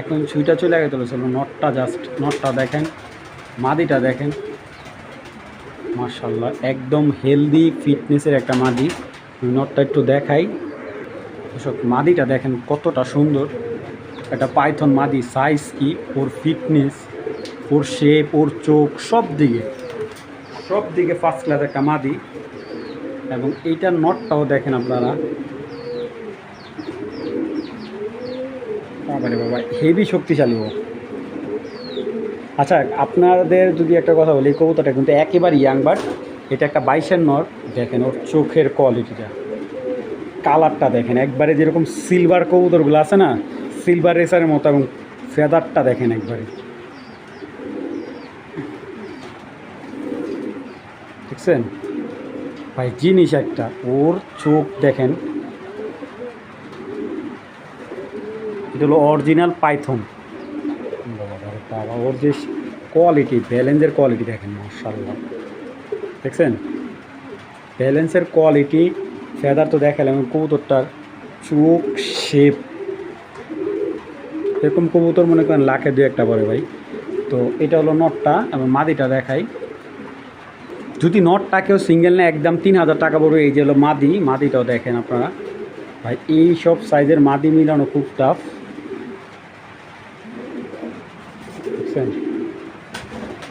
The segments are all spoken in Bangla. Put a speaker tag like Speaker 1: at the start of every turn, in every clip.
Speaker 1: এখন ছুইটা চলে গেছে চলো নটটা জাস্ট নটটা দেখেন, মাদিটা দেখেন। মার্শাল্লাহ একদম হেলদি ফিটনেসের একটা মাদি। নটটা একটু দেখাই। এসব মাদিটা দেখেন কতটা সুন্দর। একটা পাইথন মাদি সাইজ কি, ওর ফিটনেস ওর শেপ ওর চোখ, সব দিকে। সব দিকে ফার্স্ট ক্লাস একটা মাদি। এবং এইটার নটটাও দেখেন আপনারা। বাবারে বাবা হেভি শক্তিশালী ও আচ্ছা আপনাদের যদি একটা কথা বলি কবুতরটা কিন্তু একেবারে ইয়াং বাট এটা একটা বাইশের নর। দেখেন ওর চোখের কোয়ালিটিটা কালারটা দেখেন, একবারে যেরকম সিলভার কবুতরগুলো আছে না সিলভার রেসারের মতো এবং ফেদারটা দেখেন একবারে। দেখছেন? ভাই, জিনিস একটা, ওর চোখ দেখেন এটা হলো অরিজিনাল পাইথন ওর যে কোয়ালিটি ব্যালেন্সের কোয়ালিটি দেখেন মার্শাল্লাহ দেখছেন? ব্যালেন্সের কোয়ালিটি ফেদার তো দেখালাম কবুতরটার চোখ শেপ এরকম কবুতর মনে করেন লাখে দু একটা পরে ভাই। তো এটা হলো নটটা এবং মাদিটা দেখাই। যদি নটটা কেউ সিঙ্গেল নেয়, একদম তিন হাজার টাকা পড়বে, এই যে হলো মাদি, মাদিটাও দেখেন আপনারা। ভাই এই সব সাইজের মাদি মিলানো খুব টাফ দেখছেন?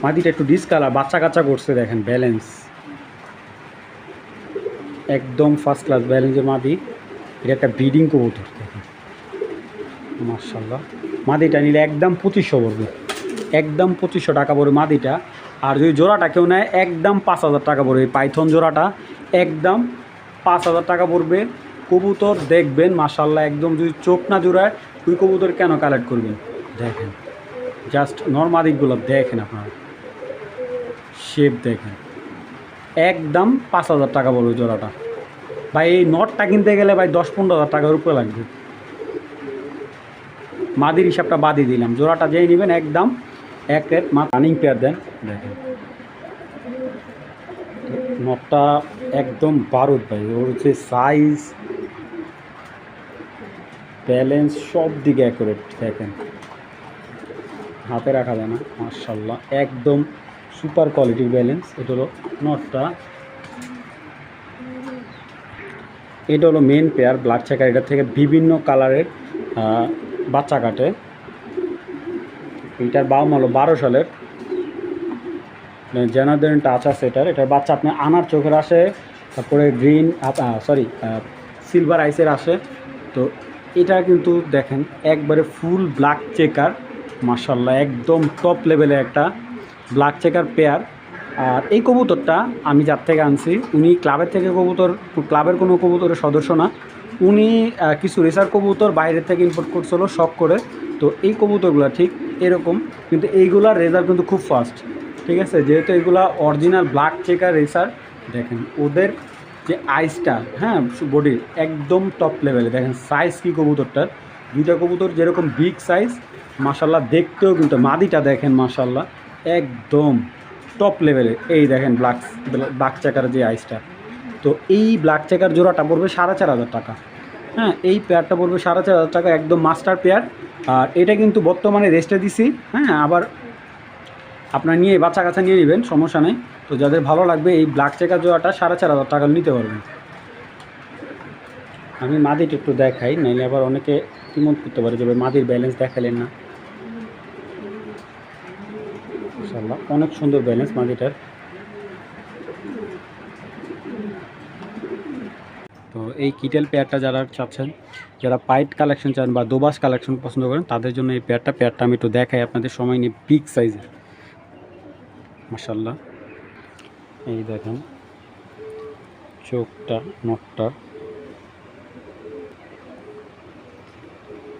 Speaker 1: মাদিটা একটু ডিসকালার বাচ্চা কাচ্চা করছে দেখেন ব্যালেন্স একদম ফার্স্ট ক্লাস ব্যালেন্সের মাদি এটা একটা ব্রিডিং কবুতর, দেখেন। মার্শাল্লাহ মাদিটা নিলে একদম পঁচিশশো পড়বে। একদম পঁচিশশো টাকা পড়বে মাদিটা আর যদি জোড়াটা কেউ নেয়, একদম পাঁচ হাজার টাকা পড়বে। পাইথন জোড়াটা একদম পাঁচ হাজার টাকা পড়বে। কবুতর দেখবেন মার্শাল্লাহ একদম যদি চোখ না জোড়ায়, ওই কবুতর কেন কালেক্ট করবেন? দেখেন। জাস্ট নর্মাদিকগুলো দেখেন আপনারা। শেপ দেখেন। একদম পাঁচ হাজার টাকা পড়বে জোড়াটা। ভাই, এই নটটা কিনতে গেলে ভাই দশ পনেরো হাজার টাকার উপরে লাগবে। মাদির হিসাবটা বাদই দিলাম। জোড়াটা যেই নেবেন একদম এক রেট মা রানিং পেয়ার দেন। দেখেন। নটটা একদম বারুদ ভাই। ওর হচ্ছে সাইজ ব্যালেন্স সব দিকে অ্যাকুরেট দেখেন। হাতে রাখা যায় না মার্শাল্লাহ একদম সুপার কোয়ালিটির ব্যালেন্স। এটা হলো নটটা। এটা হলো মেন পেয়ার ব্ল্যাক চেকার এটা থেকে বিভিন্ন কালারের বাচ্চা কাটে। এটার বাম হলো বারো সালের। জেনারেল টাচ আছে এটার এটার বাচ্চা আপনি আনার চোখের আসে, তারপরে গ্রিন সরি সিলভার আইসের আসে। তো এটা কিন্তু দেখেন, একবারে ফুল ব্ল্যাক চেকার মার্শাল্লাহ একদম টপ লেভেলে একটা ব্ল্যাক চেকার পেয়ার আর এই কবুতরটা আমি যার থেকে আনছি, উনি ক্লাবের থেকে কবুতর ক্লাবের কোনো কবুতরের সদস্য না। উনি কিছু রেসার কবুতর বাইরের থেকে ইম্পোর্ট করছিল শখ করে। তো এই কবুতরগুলো ঠিক এরকম, কিন্তু এইগুলার রেজাল্ট কিন্তু খুব ফাস্ট ঠিক আছে? যেহেতু এগুলা অরিজিনাল ব্ল্যাক চেকার রেসার দেখেন ওদের যে আইসটা হ্যাঁ বডির একদম টপ লেভেলে দেখেন সাইজ কী কবুতরটার। দুইটা কবুতর যেরকম বিগ সাইজ মাসাল্লাহ দেখতেও কিন্তু, মাদিটা দেখেন মাসাল্লাহ একদম টপ লেভেলে এই দেখেন ব্ল্যাক ব্ল্যাক চেকার যে আইসটা তো এই ব্ল্যাক চেকার জোড়াটা পড়বে সাড়ে চার হাজার টাকা। হ্যাঁ এই পেয়ারটা পড়বে সাড়ে চার হাজার টাকা, একদম মাস্টার পেয়ার আর এটা কিন্তু বর্তমানে রেস্টে দিছি হ্যাঁ আবার আপনার নিয়ে বাচ্চা কাচ্চা নিয়ে নেবেন, সমস্যা নেই। তো যাদের ভালো লাগবে, এই ব্ল্যাক চেকার জোড়াটা সাড়ে চার হাজার টাকা নিতে পারবেন। আমি মাদিটা একটু দেখাই, নাইলে আবার অনেকে কিমত করতে পারে যে ভাই মাদির ব্যালেন্স দেখালেন না? ইনশাল্লাহ অনেক সুন্দর ব্যালেন্স মাদিটার তো এই কিটেল পেয়ারটা যারা চাচ্ছেন, যারা পাইট কালেকশন চান বা দোবাস কালেকশন পছন্দ করেন, তাদের জন্য এই পেয়ারটা পেয়ারটা আমি একটু দেখাই আপনাদের সময় নিয়ে বিগ সাইজের মাসাল্লাহ এই দেখেন, চোখটা নটটার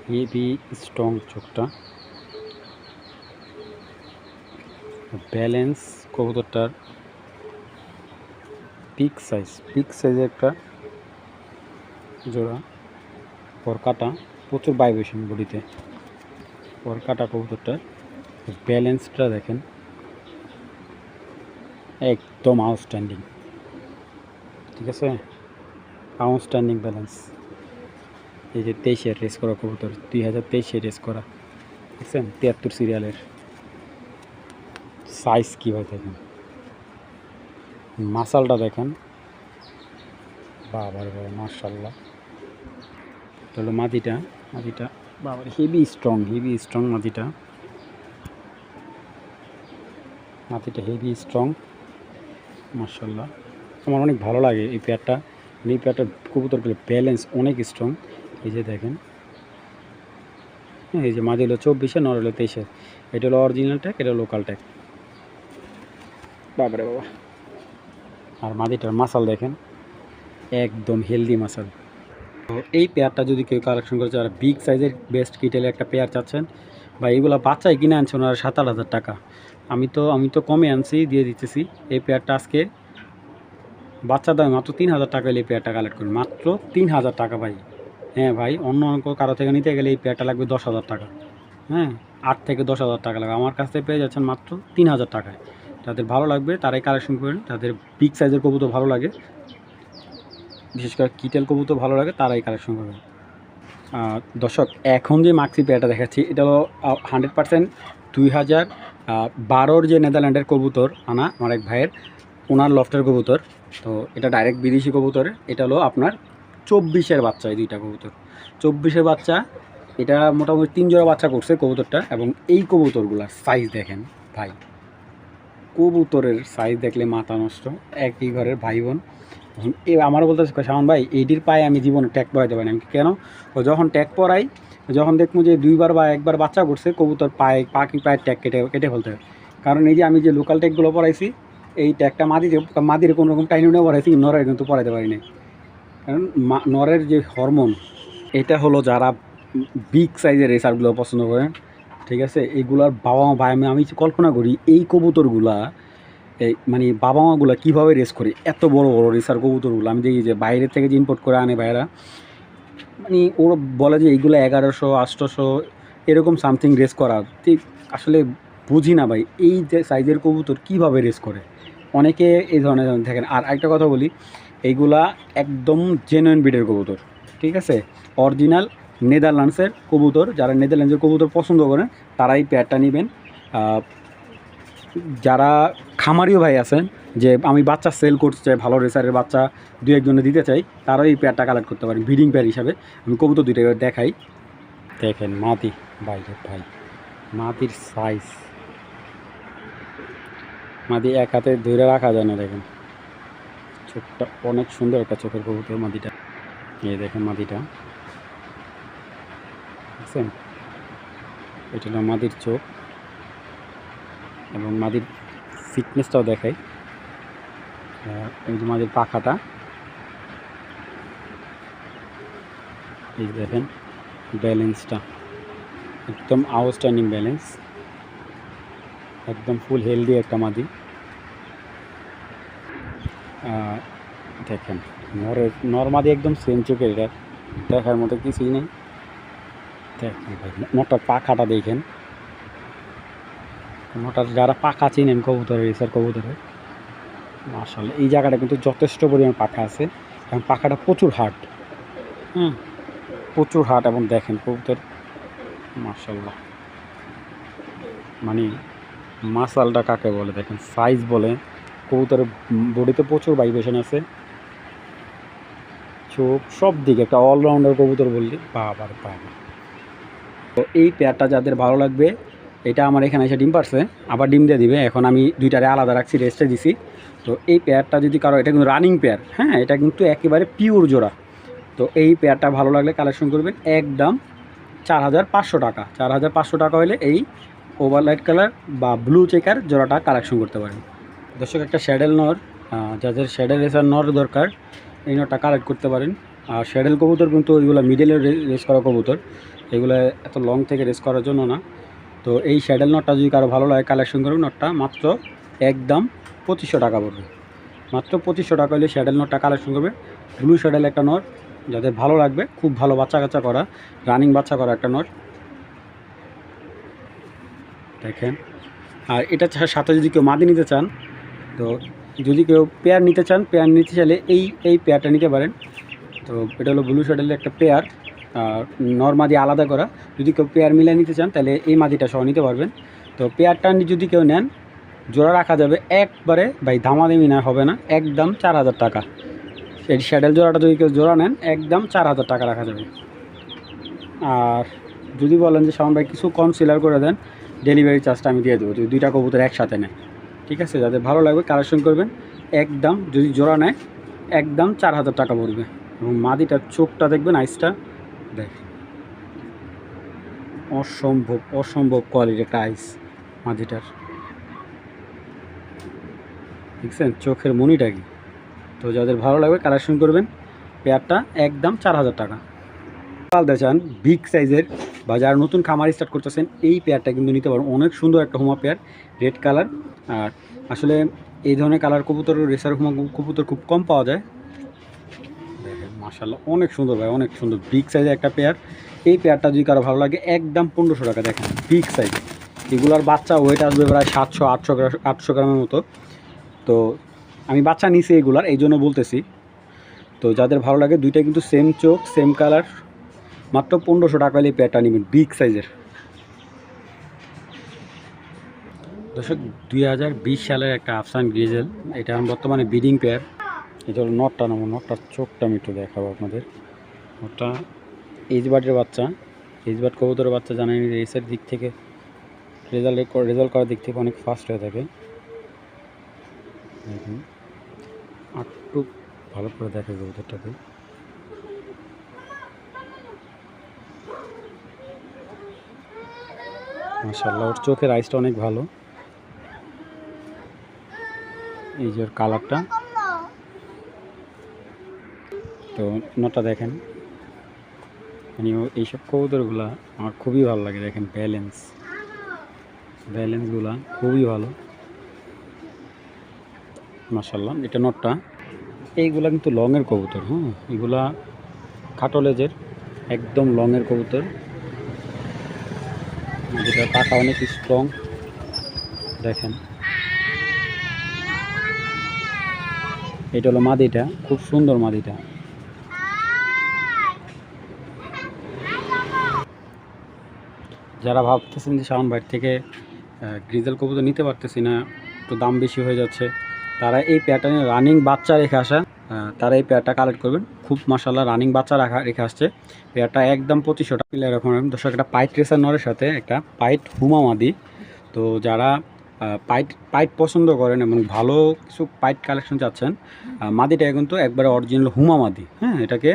Speaker 1: হেভি স্ট্রং চোখটা। ব্যালেন্স কবুতরটার পিক সাইজ পিক সাইজের একটা জোড়া পরকাটা, প্রচুর ভাইব্রেশন বডিতে। পরকাটা কবুতরটার ব্যালেন্সটা দেখেন। একদম আউটস্ট্যান্ডিং ঠিক আছে? আউটস্ট্যান্ডিং ব্যালেন্স এই যে তেইশের রেস করা কবুতর দুই হাজার তেইশে রেস করা দেখছেন? তিয়াত্তর সিরিয়ালের সাইজ কীভাবে দেখেন? মাসালটা দেখেন। বাবার বাবা মার্শাল্লাহ হলো মাটিটা মাটিটা বাবার। হেভি স্ট্রং হেভি স্ট্রং মাটিটা মাটিটা হেভি স্ট্রং মার্শাল্লাহ আমার অনেক ভালো লাগে এই পেয়ারটা এই পেয়ারটা কবুতরগুলো ব্যালেন্স অনেক স্ট্রং এই যে দেখেন। হ্যাঁ এই যে মাঝে হলো চব্বিশে নর হলো তেইশে। এটা হলো অরিজিনাল ট্যাগ এটা লোকাল ট্যাগ বাবারে বাবা। আর মাদিটার মাসাল দেখেন একদম হেলদি মাসাল। তো এই পেয়ারটা যদি কেউ কালেকশন করে আর বিগ সাইজের বেস্ট কিটেলে একটা পেয়ার চাচ্ছেন বা এইগুলো বাচ্চাই কিনে আনছে ওনারা সাত আট হাজার টাকা। আমি তো আমি তো কমে আনছি দিয়ে দিতেছি। এই পেয়ারটা আজকে বাচ্চা দামে মাত্র তিন হাজার টাকা হলে এই পেয়ারটা কালেক্ট করি মাত্র তিন হাজার টাকা ভাই। হ্যাঁ ভাই, অন্য কারও থেকে নিতে গেলে এই পেয়ারটা লাগবে দশ হাজার টাকা। হ্যাঁ আট থেকে দশ হাজার টাকা লাগবে। আমার কাছ থেকে পেয়ে যাচ্ছেন মাত্র তিন হাজার টাকায়। যাদের ভালো লাগবে, তারাই কালেকশন করেন তাদের বিগ সাইজের কবুতর ভালো লাগে, বিশেষ করে কিটেল কবুতর ভালো লাগে, তারাই কালেকশন করবেন দর্শক, এখন যে মাক্সি পেয়ারটা দেখাচ্ছি, এটা হলো হান্ড্রেড পার্সেন্ট দুই হাজার বারোর যে নেদারল্যান্ডের কবুতর, আনা আমার এক ভাইয়ের, ওনার লফটের কবুতর। তো এটা ডাইরেক্ট বিদেশি কবুতর। এটা হলো আপনার চব্বিশের বাচ্চা এই দুইটা কবুতর। চব্বিশের বাচ্চা, এটা মোটামুটি তিন জোড়া বাচ্চা করছে কবুতরটা, এবং এই কবুতরগুলার সাইজ দেখেন ভাই। কবুতরের সাইজ দেখলে মাথা নষ্ট, একই ঘরের ভাই বোন এ আমারও বলতেছে শামন ভাই এইটির পায়ে আমি জীবনে ট্যাগ পরাইতে পারি না। আমি কেন? ও যখন ট্যাগ পরাই যখন দেখব যে দুইবার বা একবার বাচ্চা করছে, কবুতর পায়ে, পাখি পায়ের ট্যাগ কেটে কেটে ফেলতে হবে কারণ এই যে আমি যে লোকাল ট্যাগগুলো পড়াইছি এই ট্যাগটা মাদিতে মাদির কোনো রকম টাইনে পড়াইছি নরের কিন্তু পরাইতে পারি নাই। কারণ নরের যে হরমোন, এটা হলো যারা বিগ সাইজের রেসারগুলো পছন্দ করেন ঠিক আছে? এইগুলার বাবা মা ভাই, আমি কল্পনা করি, এই কবুতরগুলা এই মানে বাবা মাগুলো কীভাবে রেস করে? এত বড় বড় রেসার কবুতরগুলো। আমি দেখি যে বাইরের থেকে যে ইম্পোর্ট করে আনে ভাইরা মানে ওরা বলে যে এইগুলো এগারোশো আটশোশো এরকম সামথিং রেস করা। ঠিক, আসলে বুঝি না ভাই, এই যে সাইজের কবুতর কীভাবে রেস করে? অনেকে এই ধরনের দেখেন আর একটা কথা বলি এইগুলা একদম জেনুইন ব্রিডের কবুতর, ঠিক আছে? অরিজিনাল নেদারল্যান্ডসের কবুতর, যারা নেদারল্যান্ডসের কবুতর পছন্দ করেন, তারাই পেয়ারটা নেবেন। যারা খামারিও ভাই আছেন, যে আমি বাচ্চা সেল করতে চাই, ভালো রেসারের বাচ্চা দু একজনে দিতে চাই, তারাও এই পেয়ারটা কালেক্ট করতে পারেন ব্রিডিং পেয়ার হিসাবে। আমি কবুতর দুইটা দেখাই। দেখেন মাতি বাইরে ভাই মাতির সাইজ মাতি এক হাতে ধরে রাখা যায় না, দেখেন। চোখটা অনেক সুন্দর একটা চোখের কবুতর মাটিটা এই দেখেন মাটিটা দেখছেন? এটা হলো মাদির চোখ। এবং মাদির ফিটনেসটাও দেখাই। এই যে মাটির পাখাটা। এই দেখেন, ব্যালেন্সটা। একদম আউটস্ট্যান্ডিং ব্যালেন্স একদম ফুল হেলদি একটা মাদি। দেখেন নরের নর্মাদি একদম সেম চোখের এটা। দেখার মতো কিছুই নেই। দেখেন মোটার পাখাটা দেখেন। মোটার যারা পাখা চিনেন কবুতরের রেসার কবুতরের মার্শাল এই জায়গাটা কিন্তু যথেষ্ট পরিমাণ পাখা আছে। এবং পাখাটা প্রচুর হার্ড। হুম, প্রচুর হার্ড এবং দেখেন কবুতর মার্শাল্লাহ মানে মাসালটা কাকে বলে? দেখেন সাইজ বলে। কবুতরের বডিতে প্রচুর ভাইব্রেশন আছে। চোখ সব দিকে একটা অলরাউন্ডার কবুতর বললি। বাবার বাবা তো এই পেয়ারটা যাদের ভালো লাগবে, এটা আমার এখানে এসে ডিম পারছে, আবার ডিম দিয়ে দিবে। এখন আমি দুইটারে আলাদা রাখছি রেস্টে দিছি। তো এই পেয়ারটা যদি কারও, এটা কিন্তু রানিং পেয়ার হ্যাঁ? এটা কিন্তু একেবারে পিওর জোড়া। তো এই পেয়ারটা ভালো লাগলে কালেকশন করবেন, একদম চার হাজার পাঁচশো টাকা। চার হাজার পাঁচশো টাকা হলে এই ওভারলাইট কালার বা ব্লু চেকার জোড়াটা কালেকশন করতে পারেন। দর্শক, একটা শ্যাডেল নর যাদের শ্যাডেল রেসার নর দরকার, এই নরটা কালেক্ট করতে পারেন। আর শ্যাডেল কবুতর কিন্তু ওইগুলো মিডলে রেস করা কবুতর। এগুলো এত লং থেকে রেস করার জন্য না। তো এই শ্যাডেল নটটা যদি কারও ভালো লাগে কালেকশন করুন। নটটা মাত্র একদম পঁচিশশো টাকা পড়বে। মাত্র পঁচিশশো টাকা হলে শ্যাডেল নটটা কালেকশন করবে। ব্লু শ্যাডেল একটা নট যাদের ভালো লাগবে, খুব ভালো বাচ্চা কাচ্চা করা রানিং বাচ্চা করা একটা নট দেখেন। আর এটা সাথে যদি কেউ মাদি নিতে চান তো যদি কেউ পেয়ার নিতে চান পেয়ার নিতে চাইলে এই এই পেয়ারটা নিতে পারেন। তো এটা হলো ব্লু শ্যাডেলের একটা পেয়ার নর মাদি আলাদা করা। যদি কেউ পেয়ার মিলে নিতে চান, তাহলে এই মাদিটা সহ নিতে পারবেন। তো পেয়ারটা যদি কেউ নেন, জোড়া রাখা যাবে একবারে, ভাই দামাদামি না, হবে না, একদম চার হাজার টাকা। এই শ্যাডেল জোড়াটা যদি কেউ জোড়া নেন, একদম চার হাজার টাকা রাখা যাবে। আর যদি বলেন যে সামান ভাই, কিছু কনসিলার করে দেন ডেলিভারি চার্জটা আমি দিয়ে দেবো। যদি দুইটা কবুতর একসাথে নেয়। ঠিক আছে? যাদের ভালো লাগবে কালেকশন করবেন। একদম যদি জোড়া নেয় একদম চার হাজার টাকা পড়বে। এবং মাদিটার চোখটা দেখবেন আইসটা দেখ অসম্ভব অসম্ভব কোয়ালিটি একটা আইস মাদিটার। দেখছেন? চোখের মনিটা কি? তো যাদের ভালো লাগবে কালেকশন করবেন। পেয়ারটা একদম চার হাজার টাকা। পালতে চান বিগ সাইজের বা যারা নতুন খামার স্টার্ট করতেছেন, এই পেয়ারটা কিন্তু নিতে পারেন। অনেক সুন্দর একটা হোমা পেয়ার রেড কালার আর আসলে এই ধরনের কালার কবুতর, রেসার কবুতর খুব কম পাওয়া যায়। মাশাল্লাহ অনেক সুন্দর ভাই, অনেক সুন্দর বিগ সাইজের একটা পেয়ার এই পেয়ারটা যদি কারও ভালো লাগে, একদম পনেরোশো টাকা, দেখেন বিগ সাইজ এগুলার বাচ্চা ওয়েট আসবে প্রায় সাতশো, আটশো আটশো গ্রামের মতো। তো আমি বাচ্চা নিছি এগুলার, এই জন্য বলতেছি। তো যাদের ভালো লাগে দুইটা কিন্তু সেম চোখ সেম কালার মাত্র পনেরোশো টাকা হলে এই পেয়ারটা নেবেন বিগ সাইজের দর্শক, দুই হাজার বিশ সালের একটা আফসান গ্রিজেল, এটা এখন বর্তমানে বিডিং পেয়ার। এটা হলো নটটা নামো নটটার চোখটা আমি একটু দেখাবো আপনাদের। নটটা এইচ বাটের বাচ্চা এইচ বাট কবুতরের বাচ্চা, জানেন রেসের দিক থেকে, রেজাল্ট রেজাল্ট করার দিক থেকে অনেক ফাস্ট হয়ে থাকে। দেখুন আটটু ভালো করে দেখে কবুতরটাকে। মাশাল্লাহ ওর চোখের আইসটা অনেক ভালো। এই যে কালারটা। তো নটা দেখেন। মানে এইসব কবুতরগুলা আমার খুবই ভালো লাগে, দেখেন ব্যালেন্স। ব্যালেন্সগুলা খুবই ভালো। মাশাল্লাহ এটা নটটা। এইগুলা কিন্তু লংয়ের কবুতর হ্যাঁ? এগুলা খাটো লেজের একদম লংয়ের কবুতর। যেটা পাকা অনেক স্ট্রং দেখেন। এটা হলো মাদিটা, খুব সুন্দর মাদিটা। যারা ভাবতেছেন যে শাওন ভাইয়ের থেকে গ্রিজেল কবুতর নিতে পারতেছি না, একটু দাম বেশি হয়ে যাচ্ছে, তারা এই প্যাটার্নে রানিং বাচ্চা রেখে আসা তারা এই পেয়ারটা কালেক্ট করবেন। খুব মাসাল্লাহ রানিং বাচ্চা রাখা, রেখে আসছে। পেয়ারটা একদম পঁচিশশো টাকা এরকম, দর্শক, একটা পাইট রেসার নরের সাথে একটা পাইট হুমা মাদি। তো যারা পাইট পাইট পছন্দ করেন এবং ভালো কিছু পাইট কালেকশন চাচ্ছেন মাদিটা কিন্তু একবারে অরিজিনাল হুমা মাদি হ্যাঁ এটাকে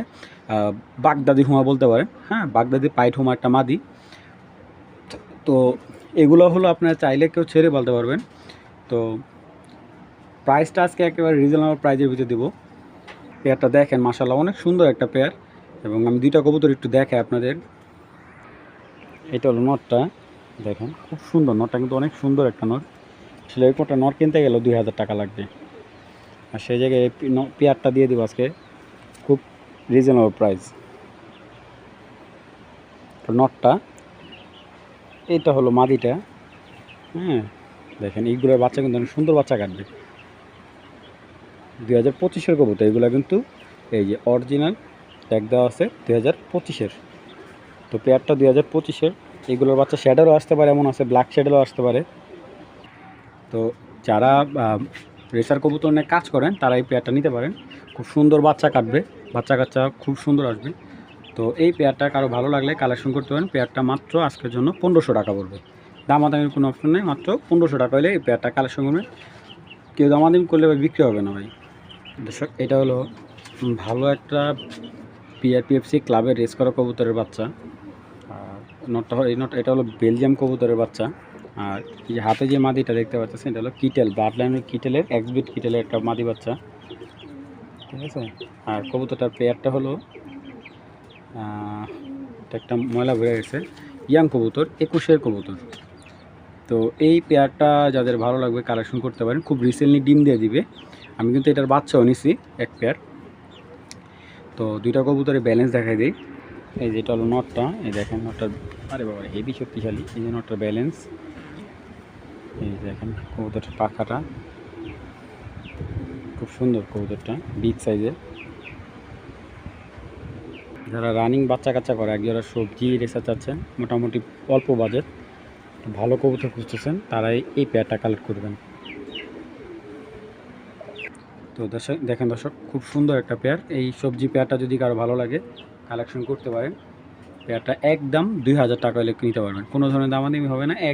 Speaker 1: বাগদাদি হুমা বলতে পারেন হ্যাঁ বাগদাদি পাইট হুমা একটা মাদি। তো এগুলো হলো আপনারা চাইলে কেউ ছেড়ে বলতে পারবেন। তো প্রাইসটা আজকে একেবারে রিজনেবল প্রাইজের ভিতরে দেবো। পেয়ারটা দেখেন মাসাল্লাহ অনেক সুন্দর একটা পেয়ার। এবং আমি দুইটা কবুতর একটু দেখাই আপনাদের। এটা হলো নটটা। দেখেন, খুব সুন্দর নটটা, কিন্তু অনেক সুন্দর একটা নট। আসলে এই কোটা নট কিনতে গেলেও দুই হাজার টাকা লাগবে। আর সেই জায়গায় পেয়ারটা দিয়ে দেবো আজকে। খুব রিজনেবল প্রাইস নটটা, এইটা হলো মাদিটা। হ্যাঁ দেখেন, এইগুলোর বাচ্চা কিন্তু অনেক সুন্দর বাচ্চা কাটবে। দুই হাজার পঁচিশের কবুতর, এগুলো কিন্তু এই যে অরিজিনাল ট্যাগ দেওয়া আছে দুই হাজার পঁচিশের। তো পেয়ারটা দুই হাজার পঁচিশের। এগুলোর বাচ্চা শ্যাডেরও আসতে পারে, এমন আছে ব্ল্যাক শ্যাডেরও আসতে পারে। তো যারা রেসার কবুতর নিয়ে কাজ করেন, তারা এই পেয়ারটা নিতে পারেন। খুব সুন্দর বাচ্চা কাটবে, বাচ্চা কাচ্চা খুব সুন্দর আসবে। তো এই পেয়ারটা কারও ভালো লাগলে কালেকশন করতে পারেন। পেয়ারটা মাত্র আজকের জন্য পনেরোশো টাকা পড়বে। দামাদামির কোনো অপশন নেই, মাত্র পনেরোশো টাকা হলে এই পেয়ারটা কালেকশন করবেন। কেউ দামাদামি করলে বিক্রি হবে না ভাই। দর্শক, এটা হলো ভালো একটা পিআরপিএফসি ক্লাবের রেস করা কবুতরের বাচ্চা। নটটা এই নট এটা হলো বেলজিয়াম কবুতরের বাচ্চা। আর এই যে হাতে যে মাদিটা দেখতে পাচ্ছেন, এটা হলো কিটেল ব্লাড লাইনের কিটেলের, এক্সবিট কিটেলের একটা মাদি বাচ্চা। ঠিক আছে? আর কবুতরটার পেয়ারটা হলো একটা ময়লা ভরে গেছে ইয়াং কবুতর, একুশের কবুতর। তো এই পেয়ারটা যাদের ভালো লাগবে কালেকশন করতে পারেন, খুব রিসেন্টলি ডিম দিয়ে দিবে। আমি কিন্তু এটার বাচ্চাও নিছি, এক পেয়ার। তো দুইটা কবুতরে ব্যালেন্স দেখাই দিই। এই যে এটা হলো নটটা এই দেখেন নটটার আরে বাবা হেভি শক্তিশালী, এই যে নটটার ব্যালেন্স এই দেখেন কবুতরটার পাখাটা, খুব সুন্দর কবুতরটা বিগ সাইজের যারা রানিং বাচ্চা কাচ্চা করে, এক জোড়া সবজি রেসা চাচ্ছেন, মোটামুটি অল্প বাজেট ভালো কবুতর খুঁজতেছেন, তারাই এই পেয়ারটা কালেক্ট করবেন। তো দর্শক, দেখেন দর্শক, খুব সুন্দর একটা পেয়ার এই সবজি পেয়ারটা যদি কারও ভালো লাগে কালেকশন করতে পারেন। পেয়ারটা একদম দুই হাজার টাকা নিতে পারবেন। কোনো ধরনের দামাদামি হবে না। এক